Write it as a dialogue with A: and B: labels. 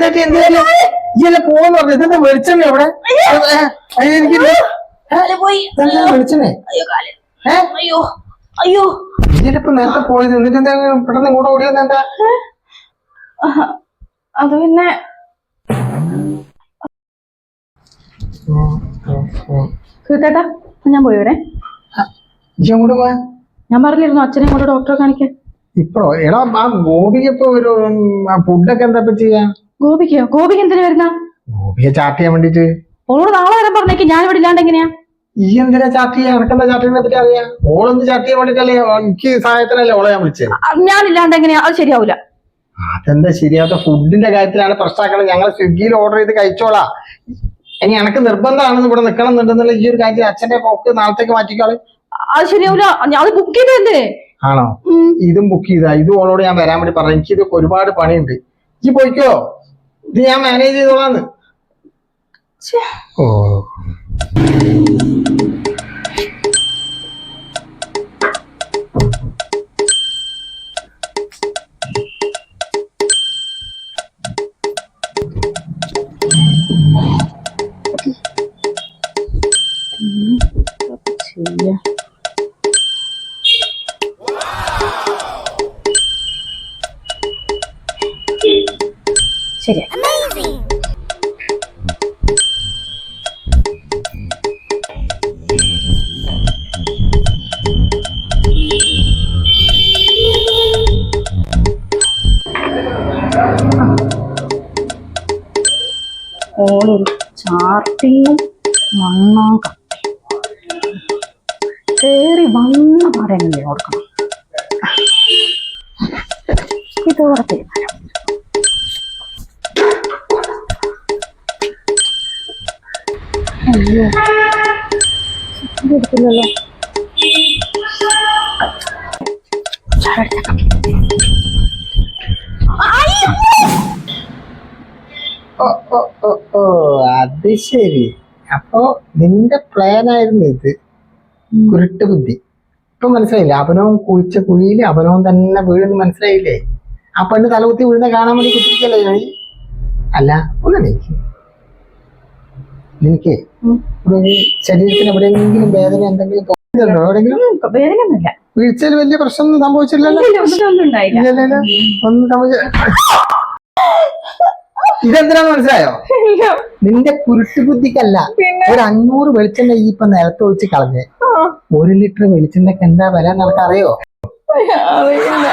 A: പറ്റി? ഈ ഇല്ല പോന്ന് പറഞ്ഞു ഇതെന്താ വെളിച്ചെണ്ണ അവിടെ എനിക്ക് വെളിച്ചെണ്ണേ?
B: അയ്യോ
A: കാൽ.
B: അയ്യോ. അയ്യോ.
A: ഇതിലിപ്പോ നേരത്തെ പോയത് എന്നിട്ട് എന്താ പെട്ടെന്ന് കൂടെ ഓടിയത് എന്താ?
B: അത് പിന്നെ ഞാൻ പോയി ഇവിടെ.
A: ഇജ്ജ് അങ്ങോട്ട് പോയാ?
B: ഞാൻ പറഞ്ഞിരുന്നു അച്ഛനെ കൂടെ ഡോക്ടറെ കാണിക്കാൻ.
A: ഇപ്പോ എടാ ആ ഗോപിക്ക് ഒരു ഉം, ആ ഫുഡൊക്കെ എന്താ ഇപ്പൊ ചെയ്യാ
B: ഗോപിക്കോ ഗോപിക്ക് എന്തിനു വരുന്ന?
A: ഗോപിയെ ചാറ്റ് ചെയ്യാൻ വേണ്ടിട്ട്.
B: ഓളോട് നാളെ വരാൻ പറഞ്ഞേക്ക്. ഞാൻ ഇവിടെ ഇല്ലാണ്ട് എങ്ങനെയാ?
A: ഈ എന്തിനാ ചാറ്റ് ചെയ്യാൻ ചാറ്റ് ചെയ്യുന്നതിനെ പറ്റി അറിയാ? ഓളൊന്ന് ചാറ്റ് ചെയ്യാൻ വേണ്ടിട്ടല്ലേ? എനിക്ക് സഹായത്തിനല്ലേ ഓളെ ഞാൻ വിളിച്ചത്.
B: ഞാൻ ഇല്ലാണ്ട് എങ്ങനെയാ? അത് ശരിയാവൂല.
A: അതെന്താ ശരിയാത്ത ഫുഡിന്റെ കാര്യത്തിലാണ് പ്രശ്നമാക്കണം ഞങ്ങൾ സ്വിഗ്ഗിയിൽ ഓർഡർ ചെയ്ത് കഴിച്ചോളാ. ഇനി എനക്ക് നിർബന്ധമാണെന്ന് ഇവിടെ നിൽക്കണം എന്നുണ്ടെന്നുള്ള ഈ ഒരു കാര്യത്തിൽ അച്ഛന്റെ പോക്ക് നാളത്തേക്ക് മാറ്റിക്കോളെ.
B: അത് ശരിയാവൂല. ഞാൻ അത് ബുക്ക് ചെയ്തല്ലേ
A: ആണോ. ഇതും ബുക്ക് ചെയ്താ. ഇതും ഓളോട് ഞാൻ വരാൻ വേണ്ടി പറഞ്ഞു. എനിക്ക് ഇത് ഒരുപാട് പണിയുണ്ട്. ഈ പോയിക്കോ? ഇത് ഞാൻ മാനേജ് ചെയ്തോളാന്ന്. ഓ
B: ചെയ്യാ ശരി. ഓളൊരു ചാർട്ടിങ്ങും കേറി വന്ന പാടെ ഓർക്കണം. ഇതോടെ അയ്യോ!
A: ഓ അത് ശരി. അപ്പോ നിന്റെ പ്ലാൻ ആയിരുന്നു ഇത്. കുരുട്ട് ബുദ്ധി. ഇപ്പൊ മനസ്സിലായില്ലേ? അവനവും കുഴിച്ച കുഴിയിൽ അവനവും തന്നെ വീഴുന്നു മനസ്സിലായില്ലേ? ആ പെണ്ണ് തലകുത്തി വീഴുന്ന കാണാൻ വേണ്ടി കുത്തിരിക്കല്ലേ അല്ല ഒന്ന് എനിക്ക് ശരീരത്തിന് എവിടെയെങ്കിലും വേദന എന്തെങ്കിലും തോന്നുന്നുണ്ടോ എവിടെയെങ്കിലും?
B: വേദനയൊന്നുമില്ല.
A: വീഴ്ചയിൽ വലിയ പ്രശ്നമൊന്നും സംഭവിച്ചില്ലല്ലോ?
B: ഒന്നും
A: സംഭവിച്ച ഇതെന്തിനാന്ന് മനസ്സിലായോ? നിന്റെ കുരുട്ട് ബുദ്ധിക്കല്ല. ഒരു അഞ്ഞൂറ് വെളിച്ചെണ്ണ ഈ ഇപ്പൊ നിലത്ത് ഒഴിച്ച് കളഞ്ഞേ. ഒരു ലിറ്റർ വെളിച്ചെണ്ണക്ക് എന്താ വില നിനക്കറിയോ?
B: അറിയില്ല.